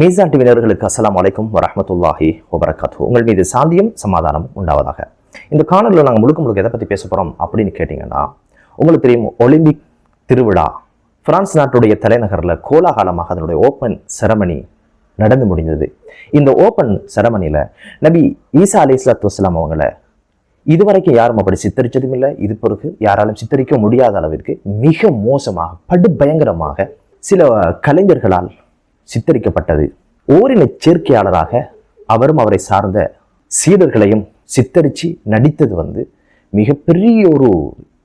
மீசான் டிவினர்களுக்கு அஸ்லாம் அலைக்கும் வரமத்துல்லாஹி வபரகாத்து உங்கள் மீது சாந்தியும் சமாதானம் உண்டாவதாக. இந்த காணொலியில் நாங்கள் முழுக்க முழுக்க எதை பற்றி பேச போகிறோம் அப்படின்னு கேட்டிங்கன்னா உங்களுக்கு தெரியும் ஒலிம்பிக் திருவிழா. பிரான்ஸ் நாட்டுடைய தலைநகரில் கோலாகலமாக அதனுடைய ஓப்பன் செரமனி நடந்து முடிந்தது. இந்த ஓப்பன் செரமனியில் நபி ஈசா அலி இஸ்லாத்து வஸ்லாம் அவங்கள இதுவரைக்கும் யாரும் அப்படி சித்தரிச்சதும் இல்லை. இது பிறகு யாராலும் சித்தரிக்க முடியாத அளவிற்கு மிக மோசமாக படு பயங்கரமாக சில கலைஞர்களால் சித்தரிக்கப்பட்டது. ஓரின சேர்க்கையாளராக அவரும் அவரை சார்ந்த சீடர்களையும் சித்தரித்து நடித்தது வந்து மிகப்பெரிய ஒரு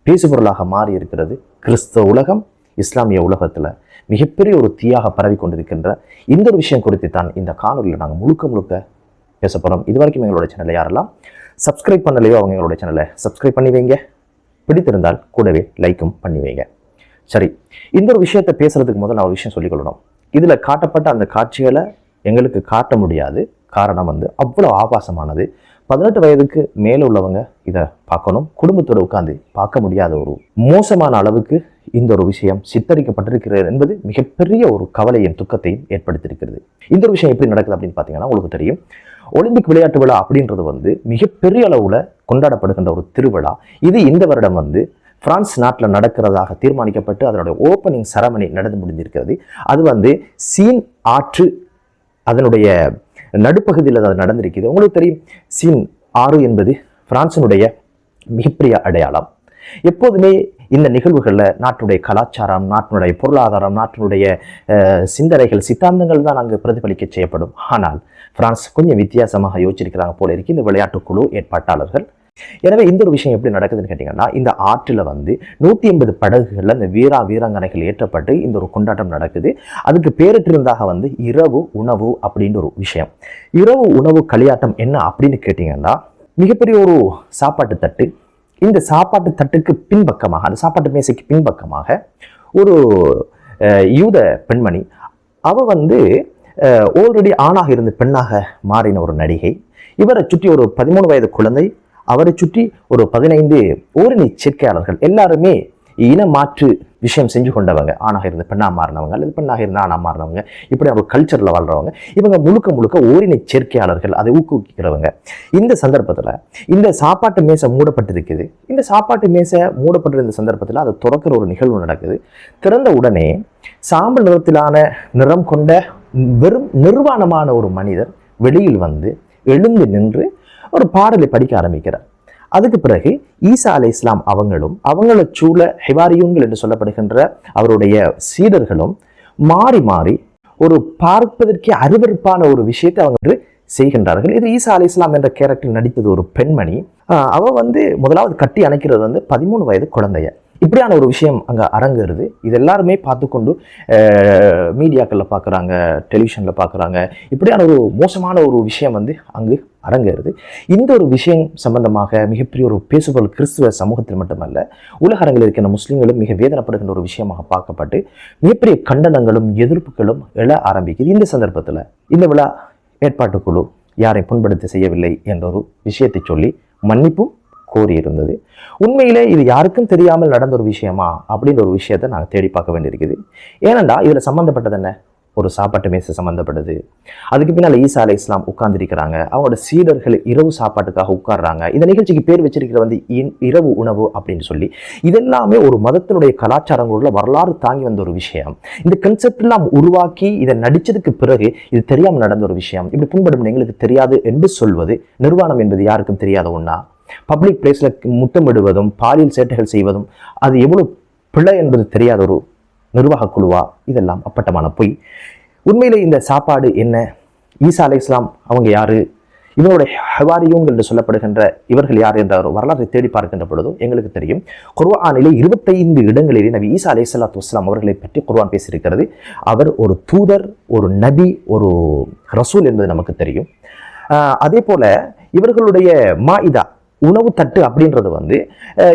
பேசுபொருளாக மாறி இருக்கிறது கிறிஸ்தவ உலகம் இஸ்லாமிய உலகத்தில் மிகப்பெரிய ஒரு தீயாக பரவி கொண்டிருக்கின்ற இந்த ஒரு விஷயம் குறித்து தான் இந்த காணொலியில் நாங்கள் முழுக்க முழுக்க பேச போகிறோம் இது வரைக்கும் எங்களோட சேனலை யாரெல்லாம் சப்ஸ்கிரைப் பண்ணலையோ அவங்க எங்களோட சேனலை சப்ஸ்கிரைப் பண்ணி வைங்க. பிடித்திருந்தால் கூடவே லைக்கும் பண்ணி வைங்க. சரி இந்த ஒரு விஷயத்தை பேசுறதுக்கு முதல் நான் ஒரு விஷயம் சொல்லிக்கொள்ளணும் இதில் காட்டப்பட்ட அந்த காட்சிகளை எங்களுக்கு காட்ட முடியாது. காரணம் வந்து அவ்வளோ ஆபாசமானது. பதினெட்டு வயதுக்கு மேலே உள்ளவங்க இதை பார்க்கணும். குடும்பத்தோடு உட்காந்து பார்க்க முடியாத ஒரு மோசமான அளவுக்கு இந்த ஒரு விஷயம் சித்தரிக்கப்பட்டிருக்கிறது என்பது மிகப்பெரிய ஒரு கவலையும் துக்கத்தையும் ஏற்படுத்தியிருக்கிறது. இந்த ஒரு விஷயம் எப்படி நடக்குது அப்படின்னு பார்த்தீங்கன்னா உங்களுக்கு தெரியும். ஒலிம்பிக் விளையாட்டு விழா அப்படின்றது வந்து மிகப்பெரிய அளவில் கொண்டாடப்படுகின்ற ஒரு திருவிழா. இது இந்த வருடம் வந்து பிரான்ஸ் நாட்டில் நடக்கிறதாக தீர்மானிக்கப்பட்டு அதனுடைய ஓப்பனிங் சரமணி நடந்து முடிந்திருக்கிறது. அது வந்து சீன் ஆற்று அதனுடைய நடுப்பகுதியில் அது நடந்திருக்குது உங்களுக்கு தெரியும் சீன் ஆறு என்பது பிரான்சினுடைய மிகப்பெரிய அடையாளம். எப்போதுமே இந்த நிகழ்வுகளில் நாட்டுடைய கலாச்சாரம் நாட்டினுடைய பொருளாதாரம் நாட்டினுடைய சிந்தனைகள் சித்தாந்தங்கள் தான் அங்கு பிரதிபலிக்க செய்யப்படும். ஆனால் பிரான்ஸ் கொஞ்சம் வித்தியாசமாக யோசிச்சிருக்கிறாங்க போல இருக்கு. இந்த விளையாட்டுக்குழு ஏற்பாட்டாளர்கள் எனவே இந்த ஒரு விஷயம் எப்படி நடக்குதுன்னு கேட்டிங்கன்னா இந்த ஆற்றில் வந்து நூற்றி எண்பது படகுகளில் இந்த வீரா வீராங்கனைகள் ஏற்றப்பட்டு இந்த ஒரு கொண்டாட்டம் நடக்குது. அதுக்கு பேரிட்டிருந்தாக வந்து இரவு உணவு அப்படின்ற ஒரு விஷயம். இரவு உணவு களியாட்டம் என்ன அப்படின்னு கேட்டிங்கன்னா மிகப்பெரிய ஒரு சாப்பாட்டு தட்டு. இந்த சாப்பாட்டு தட்டுக்கு பின்பக்கமாக அந்த சாப்பாட்டு மேசைக்கு பின்பக்கமாக ஒரு யூத பெண்மணி அவ வந்து ஆல்ரெடி ஆணாக இருந்து பெண்ணாக மாறின ஒரு நடிகை. இவரை சுற்றி ஒரு பதிமூணு வயது குழந்தை அவரை சுற்றி ஒரு பதினைந்து ஓரணி சேர்க்கையாளர்கள் எல்லாருமே இன மாற்று விஷயம் செஞ்சு கொண்டவங்க. ஆணாக இருந்து பெண்ணாக மாறினவங்க அல்லது பெண்ணாக இருந்து ஆணாக மாறினவங்க இப்படி அவங்க கல்ச்சரில் வாழ்றவங்க இவங்க முழுக்க முழுக்க ஓரினை சேர்க்கையாளர்கள் அதை ஊக்குவிக்கிறவங்க. இந்த சந்தர்ப்பத்தில் இந்த சாப்பாட்டு மேசை மூடப்பட்டிருக்குது. இந்த சாப்பாட்டு மேசை மூடப்பட்டிருந்த சந்தர்ப்பத்தில் அதை துறக்கிற ஒரு நிகழ்வு நடக்குது. திறந்த உடனே சாம்பல் நிறத்திலான நிறம் கொண்ட வெறும் நிர்வாணமான ஒரு மனிதர் வெளியில் வந்து எழுந்து நின்று ஒரு பாடலை படிக்க ஆரம்பிக்கிறார். அதுக்கு பிறகு ஈசா அலை இஸ்லாம் அவங்களும் அவங்கள சூழ ஹிவாரியூன்கள் என்று சொல்லப்படுகின்ற அவருடைய சீடர்களும் மாறி மாறி ஒரு பார்ப்பதற்கே அருவருப்பான ஒரு விஷயத்தை அவங்க வந்து செய்கின்றார்கள். இது ஈசா அலி இஸ்லாம் என்ற கேரக்டர் நடித்தது ஒரு பெண்மணி. ஆஹ் அவ வந்து முதலாவது கட்டி அணைக்கிறது வந்து பதிமூணு வயது குழந்தைய. இப்படியான ஒரு விஷயம் அங்கே அரங்கேறுது. இது எல்லாருமே பார்த்துக்கொண்டு மீடியாக்களில் பார்க்குறாங்க டெலிவிஷனில் பார்க்குறாங்க இப்படியான ஒரு மோசமான ஒரு விஷயம் வந்து அங்கு அரங்கேறுது. இந்த ஒரு விஷயம் சம்பந்தமாக மிகப்பெரிய ஒரு பேசுபொருள் கிறிஸ்துவ சமூகத்தில் மட்டுமல்ல உலக அரங்கில் இருக்கின்ற முஸ்லீம்களும் மிக வேதனைப்படுகின்ற ஒரு விஷயமாக பார்க்கப்பட்டு மிகப்பெரிய கண்டனங்களும் எதிர்ப்புகளும் எழ ஆரம்பிக்குது. இந்த சந்தர்ப்பத்தில் இந்த விழா ஏற்பாட்டுக்குழு யாரை புண்படுத்த செய்யவில்லை என்ற ஒரு விஷயத்தை சொல்லி மன்னிப்பும் கோரியிருந்தது உண்மையிலே இது யாருக்கும் தெரியாமல் நடந்த ஒரு விஷயமா? அப்படின்ற ஒரு விஷயத்தை நாங்கள் தேடி பார்க்க வேண்டியிருக்குது. ஏனண்டா இதில் சம்மந்தப்பட்டது என்ன? ஒரு சாப்பாட்டு மேசை சம்மந்தப்பட்டது அதுக்கு பின்னால் ஈசா அலை இஸ்லாம் உட்கார்ந்துருக்கிறாங்க. அவங்களோட சீடர்கள் இரவு சாப்பாட்டுக்காக உட்கார்றாங்க. இந்த நிகழ்ச்சிக்கு பேர் வச்சிருக்கிற வந்து இன்- இரவு உணவு அப்படின்னு சொல்லி. இதெல்லாமே ஒரு மதத்தினுடைய கலாச்சாரங்களோட வரலாறு தாங்கி வந்த ஒரு விஷயம். இந்த கன்செப்ட் எல்லாம் உருவாக்கி இதை நடிச்சதுக்கு பிறகு இது தெரியாமல் நடந்த ஒரு விஷயம். இப்படி புண்படும் எங்களுக்கு தெரியாது என்று சொல்வது நிர்வாணம் என்பது யாருக்கும் தெரியாத ஒன்றா பப்ளிக் பிளேஸில் முத்தமிடுவதும் பாலியல் சேட்டைகள் செய்வதும் அது எவ்வளவு பிழை என்பது தெரியாத ஒரு நிர்வாக குழுவா? இதெல்லாம் அப்பட்டமான பொய். உண்மையிலே இந்த சாப்பாடு என்ன? ஈசா அலை இஸ்லாம் அவங்க யாரு? இவருடைய ஹவாரியூன்கள் என்று சொல்லப்படுகின்ற இவர்கள் யார் என்ற ஒரு வரலாற்றை தேடி பார்க்கின்ற பொழுது எங்களுக்கு தெரியும். குர்வானிலே இருபத்தைந்து இடங்களிலே நபி ஈசா அலை சலாத்து வஸ்லாம் அவர்களை பற்றி குர்வான் பேசியிருக்கிறது. அவர் ஒரு தூதர் ஒரு நபி ஒரு ரசூல் என்பது நமக்கு தெரியும். ஆஹ் அதே போல இவர்களுடைய மா இதா உணவு தட்டு அப்படின்றது வந்து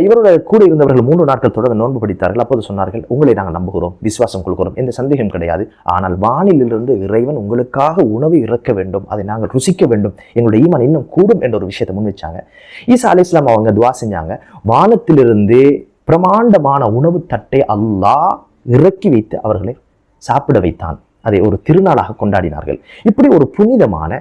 இவரோட இவருடைய கூட இருந்தவர்கள் மூன்று நாட்கள் தொடர்ந்து நோன்பு பிடித்தார்கள். அப்போது சொன்னார்கள் உங்களை நாங்கள் நம்புகிறோம் விசுவாசம் கொள்கிறோம். எந்த சந்தேகம் கிடையாது. ஆனால் வானிலிருந்து இறைவன் உங்களுக்காக உணவு இறக்க வேண்டும். அதை நாங்கள் ருசிக்க வேண்டும். எங்களுடைய ஈமான் இன்னும் கூடும் என்ற ஒரு விஷயத்தை முன் வச்சாங்க ஈசா அலி இஸ்லாம் அவங்க துவா செஞ்சாங்க. வானத்திலிருந்து பிரமாண்டமான உணவு தட்டை அல்லாஹ் இறக்கி வைத்து அவர்களை சாப்பிட வைத்தான். அதை ஒரு திருநாளாக கொண்டாடினார்கள். இப்படி ஒரு புனிதமான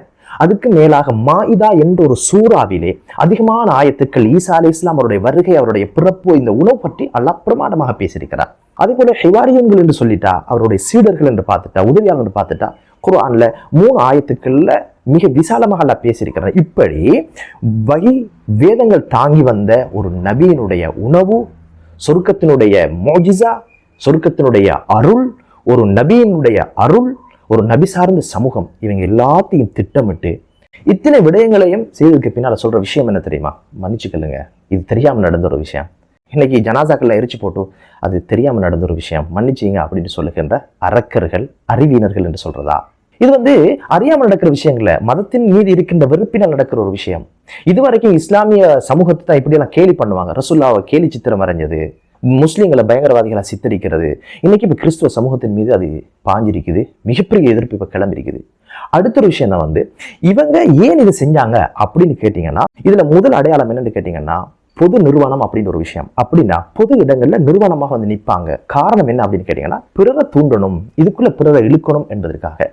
அதுக்கு மேலாக மாயிதா என்ற ஒரு சூறாவிலே அதிகமான ஆயத்துக்கள் ஈசா அலி இஸ்லாம் அவருடைய வருகை அவருடைய பிறப்பு இந்த உணவு பற்றி அல்லா பிரமாண்டமாக பேசியிருக்கிறார். அதே போல ஹிவாரியன்கள் என்று சொல்லிட்டா அவருடைய சீடர்கள் என்று பார்த்துட்டா உதவியாளர் என்று பார்த்துட்டா குரான்ல மூணு ஆயத்துக்கள்ல மிக விசாலமாக அல்லாஹ் பேசியிருக்கிறார். இப்படி வகி வேதங்கள் தாங்கி வந்த ஒரு நபியினுடைய உணவு சொர்க்கத்தினுடைய மோஜிசா சொர்க்கத்தினுடைய அருள் ஒரு நபியினுடைய அருள் ஒரு நபி சார்ந்த சமூகம் இவங்க எல்லாத்தையும் திட்டமிட்டு இத்தனை விடயங்களையும் செய்ததுக்கு பின்னால சொல்ற விஷயம் என்ன தெரியுமா? மன்னிச்சுக்கலுங்க இது தெரியாமல் நடந்த ஒரு விஷயம். இன்னைக்கு ஜனாசாக்கள்ல எரிச்சு போட்டு அது தெரியாமல் நடந்த ஒரு விஷயம். மன்னிச்சிங்க அப்படின்னு சொல்லுகின்ற அரக்கர்கள் அறிவியினர்கள் என்று சொல்றதா? இது வந்து அறியாமல் நடக்கிற விஷயங்கள மதத்தின் மீது இருக்கின்ற வெறுப்பினால் நடக்கிற ஒரு விஷயம். இதுவரைக்கும் இஸ்லாமிய சமூகத்தை தான் இப்படியெல்லாம் கேலி பண்ணுவாங்க. ரசுல்லாவை கேலி சித்திரம் வரைஞ்சது. முஸ்லீம்களை பயங்கரவாதிகளாக சித்தரிக்கிறது. இன்னைக்கு இப்போ கிறிஸ்துவ சமூகத்தின் மீது அது பாஞ்சிருக்குது. மிகப்பெரிய எதிர்ப்பு இப்போ கிளம்பிருக்குது. அடுத்த ஒரு விஷயம் தான் வந்து இவங்க ஏன் இதை செஞ்சாங்க அப்படின்னு கேட்டிங்கன்னா இதுல முதல் அடையாளம் என்னன்னு கேட்டிங்கன்னா பொது நிறுவனம் அப்படின்னு ஒரு விஷயம். அப்படின்னா பொது இடங்கள்ல நிறுவனமாக வந்து நிற்பாங்க காரணம் என்ன அப்படின்னு கேட்டிங்கன்னா பிறரை தூண்டணும் இதுக்குள்ள பிறரை இழுக்கணும் என்பதற்காக.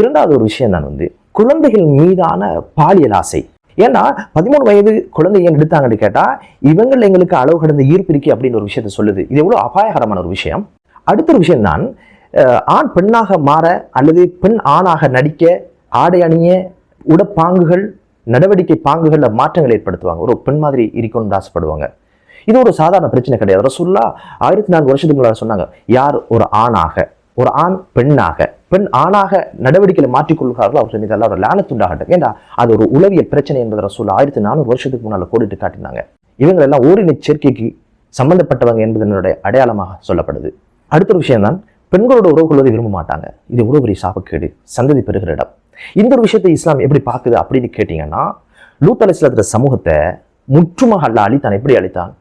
இரண்டாவது ஒரு விஷயம் தான் வந்து குழந்தைகள் மீதான பாலியல் ஆசை. ஏன்னா பதிமூணு வயது குழந்தை ஏன் எடுத்தாங்கன்னு கேட்டால் இவங்கள் எங்களுக்கு அளவு கடந்த ஈர்ப்பு இருக்கு அப்படின்னு ஒரு விஷயத்த சொல்லுது. இது எவ்வளோ அபாயகரமான ஒரு விஷயம். அடுத்த ஒரு விஷயம் தான் ஆண் பெண்ணாக மாற அல்லது பெண் ஆணாக நடிக்க ஆடை அணிய உடப்பாங்குகள் நடவடிக்கை பாங்குகளில் மாற்றங்கள் ஏற்படுத்துவாங்க. ஒரு பெண் மாதிரி இருக்கணும்னு ஆசைப்படுவாங்க. இது ஒரு சாதாரண பிரச்சனை கிடையாது. ரசுல்லா ஆயிரத்தி நான்கு வருஷத்துக்கு முன்னாடி சொன்னாங்க யார் ஒரு ஆணாக ஒரு ஆண் பெண்ணாக பெண் ஆணாக நடவடிக்கைகளை மாற்றிக்கொள்கிறார்களோ அவர்கள் மீது எல்லாம் ஒரு லானத்துண்டாகட்டும் ஏன்னா அது ஒரு உளவியல் பிரச்சனை என்பதை ரசூல்லா ஆயிரத்தி நானூறு வருஷத்துக்கு முன்னால் கோடிட்டு காட்டினாங்க. இவங்களெல்லாம் ஓரின சேர்க்கைக்கு சம்பந்தப்பட்டவங்க என்பது என்னுடைய அடையாளமாக சொல்லப்படுது. அடுத்த ஒரு விஷயம் தான் பெண்களோட உறவு கொள்வதை விரும்ப மாட்டாங்க. இது உறவு பெரிய சாபக்கேடு சந்ததி பெறுகிற இடம். இந்த ஒரு விஷயத்தை இஸ்லாம் எப்படி பார்க்குது அப்படின்னு கேட்டிங்கன்னா லூத் அலிஸ்லாத்திர சமூகத்தை முற்றுமாக அல்ல அழித்தான். எப்படி அழித்தான்?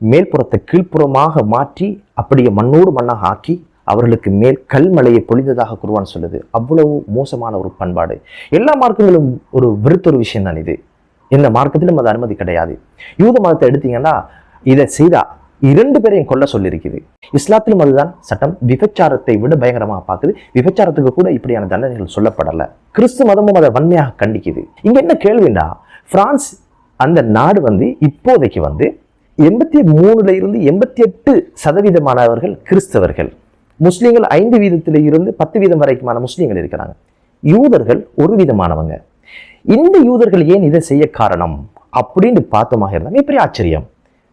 மேல்புறத்தை கீழ்ப்புறமாக மாற்றி அப்படியே மண்ணோடு மண்ணாக ஆக்கி அவர்களுக்கு மேல் கல்மலையை பொழிந்ததாக குருவான் சொல்லுது. அவ்வளவு மோசமான ஒரு பண்பாடு. எல்லா மார்க்கங்களும் ஒரு விருத்த ஒரு விஷயம் தான் இது. எந்த மார்க்கத்திலும் அது அனுமதி கிடையாது. யூத மதத்தை எடுத்தீங்கன்னா இதை செய்தா இரண்டு பேரையும் கொல்ல சொல்லியிருக்குது. இஸ்லாத்திலும் அதுதான் சட்டம். விபச்சாரத்தை விட பயங்கரமாக பார்க்குது. விபச்சாரத்துக்கு கூட இப்படியான தண்டனைகள் சொல்லப்படலை. கிறிஸ்து மதமும் அதை வன்மையாக கண்டிக்குது. இங்க என்ன கேள்வினா பிரான்ஸ் அந்த நாடு வந்து இப்போதைக்கு வந்து எண்பத்தி மூணுல இருந்து எண்பத்தி எட்டு சதவீதமானவர்கள் கிறிஸ்தவர்கள். முஸ்லீம்கள் ஐந்து வீதத்தில் இருந்து பத்து வீதம் வரைக்குமான முஸ்லீம்கள் இருக்கிறாங்க. யூதர்கள் ஒரு விதமானவங்க. இந்த யூதர்கள் ஏன் இதை செய்ய காரணம்? அப்படின்னு பார்த்தோமாக இருந்தால் மிகப்பெரிய ஆச்சரியம்.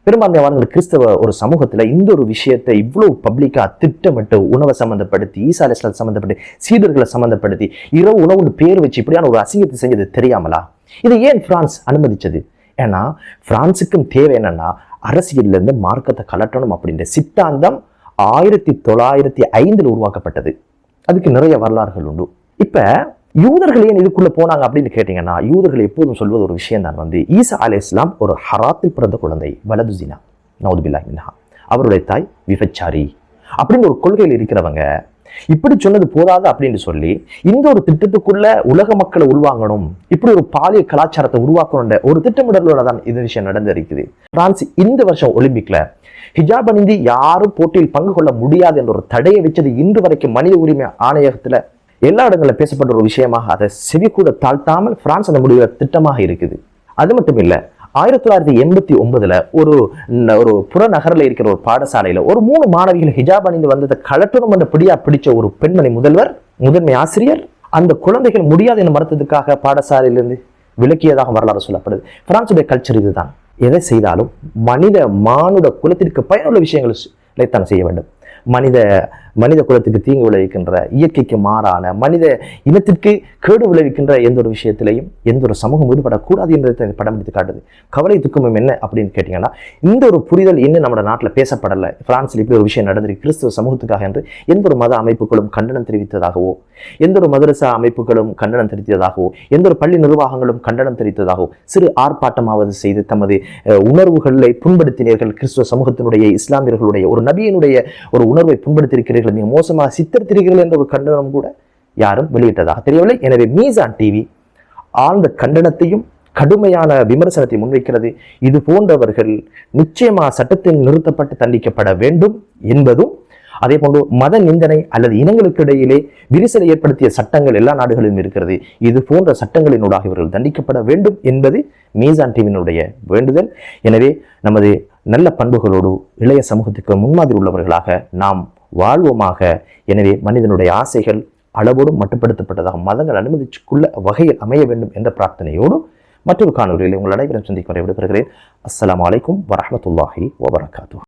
பெரும்பான்மையானவர்கள் கிறிஸ்தவ ஒரு சமூகத்துல இந்த ஒரு விஷயத்தை இவ்வளவு பப்ளிக்கா திட்டமிட்டு உணவை சம்மந்தப்படுத்தி ஈசா அலிஸ்லாம் சம்மந்தப்பட்டு சீடர்களை சம்மந்தப்படுத்தி இரவு உணவுன்னு பேர் வச்சு இப்படியான ஒரு அசிங்கத்தை செஞ்சது தெரியாமலா? இதை ஏன் பிரான்ஸ் அனுமதிச்சது? ஏன்னா பிரான்ஸுக்கும் தேவை என்னன்னா அரசியல்ல இருந்து மார்க்கத்தை கலட்டணும் அப்படின்ற சித்தாந்தம் ஆயிரத்தி தொள்ளாயிரத்தி ஐந்தில் உருவாக்கப்பட்டது. அதுக்கு நிறைய வரலாறுகள் உண்டு. இப்ப யூதர்கள் ஏன் இதுக்குள்ள போனாங்க அப்படின்னு கேட்டீங்கன்னா யூதர்கள் எப்போதும் சொல்வது ஒரு விஷயம் தான் வந்து ஈசா அலே இஸ்லாம் ஒரு ஹராத்தில் பிறந்த குழந்தை வலதுசினா நவுதுபில்லா மின்ஹா. அவருடைய தாய் விபச்சாரி. அப்படின்னு ஒரு கொள்கையில் இருக்கிறவங்க இப்படி சொன்னது போதாது அப்படின்னு சொல்லி இந்த ஒரு திட்டத்துக்குள்ள உலக மக்களை உள்வாங்கணும் இப்படி ஒரு பாலிய கலாச்சாரத்தை உருவாக்கணுன்ற ஒரு திட்டமிடலோட தான் இந்த விஷயம் நடந்திருக்குது. பிரான்ஸ் இந்த வருஷம் ஒலிம்பிக்ல ஹிஜாப் அணிந்து யாரும் போட்டியில் பங்கு கொள்ள முடியாது என்ற ஒரு தடையை வச்சது இன்று வரைக்கும் மனித உரிமை ஆணையகத்துல எல்லா இடங்களில் பேசப்பட்ட ஒரு விஷயமாக அதை செவி கூட தாழ்த்தாமல் பிரான்ஸ் அந்த முடிவில் திட்டமாக இருக்குது. அது மட்டும் இல்லை ஆயிரத்தி தொள்ளாயிரத்தி எண்பத்தி ஒன்பதுல ஒரு ஒரு புறநகரில் இருக்கிற ஒரு பாடசாலையில் ஒரு மூணு மாணவிகள் ஹிஜாப் அணிந்து வந்ததை கலட்டணும் என்ற பிடியா பிடிச்ச ஒரு பெண்மணி முதல்வர் முதன்மை ஆசிரியர் அந்த குழந்தைகள் முடியாது என மறுத்ததுக்காக பாடசாலையிலிருந்து விளக்கியதாக வரலாறு சொல்லப்படுது. பிரான்சுடைய கல்ச்சர் இதுதான். எதை செய்தாலும் மனித மானுட குலத்திற்கு பயனுள்ள விஷயங்களை தான் செய்ய வேண்டும். மனித மனித குலத்துக்கு தீங்கு விளைவிக்கின்ற இயற்கைக்கு மாறான மனித இனத்திற்கு கேடு விளைவிக்கின்ற எந்த ஒரு விஷயத்திலையும் எந்த ஒரு சமூகம் ஈடுபடக்கூடாது என்றதை படம் எடுத்து காட்டுது. கவலை துக்கமும் என்ன அப்படின்னு கேட்டிங்கன்னா இந்த ஒரு புரிதல் இன்னும் நம்ம நாட்டில் பேசப்படலை. பிரான்ஸில் இப்படி ஒரு விஷயம் நடந்திருக்கு. கிறிஸ்துவ சமூகத்துக்காக என்று எந்த ஒரு மத அமைப்புகளும் கண்டனம் தெரிவித்ததாகவோ எந்த ஒரு மதரசா அமைப்புகளும் கண்டனம் தெரிவித்ததாகவோ எந்த ஒரு பள்ளி நிர்வாகங்களும் கண்டனம் தெரிவித்ததாகவோ சிறு ஆர்ப்பாட்டமாவது செய்து தமது உணர்வுகளை புண்படுத்தினீர்கள். கிறிஸ்துவ சமூகத்தினுடைய இஸ்லாமியர்களுடைய ஒரு நபியினுடைய ஒரு உணர்வை புண்படுத்தியிருக்கிறீர்கள் மிக மோசமாக சித்தரித்திருக்கிறீர்கள் என்ற ஒரு கண்டனம் கூட யாரும் வெளியிட்டதாக தெரியவில்லை. எனவே மீசான் டிவி ஆழ்ந்த கண்டனத்தையும் கடுமையான விமர்சனத்தை முன்வைக்கிறது. இது போன்றவர்கள் நிச்சயமாக சட்டத்தில் நிறுத்தப்பட்டு தண்டிக்கப்பட வேண்டும் என்பதும் அதே போன்று மத நிந்தனை அல்லது இனங்களுக்கு இடையிலே விரிசலை ஏற்படுத்திய சட்டங்கள் எல்லா நாடுகளிலும் இருக்கிறது. இது போன்ற சட்டங்களினூடாக இவர்கள் தண்டிக்கப்பட வேண்டும் என்பது மீசான் டிவியினுடைய வேண்டுதல். எனவே நமது நல்ல பண்புகளோடு இளைய சமூகத்துக்கு முன்மாதிரி உள்ளவர்களாக நாம் வாழ்வோமாக. எனவே மனிதனுடைய ஆசைகள் அளவோடும் மட்டுப்படுத்தப்பட்டதாக மதங்கள் அனுமதிச்சுக்குள்ள வகையில் அமைய வேண்டும் என்ற பிரார்த்தனையோடு மற்றொரு காணொலியில் உங்கள் அனைவரும் சந்திக்கும் விடைபெறுகிறேன். அஸ்லாம் அலைக்கும் வரமத்துல்லாஹி வபரகாத்து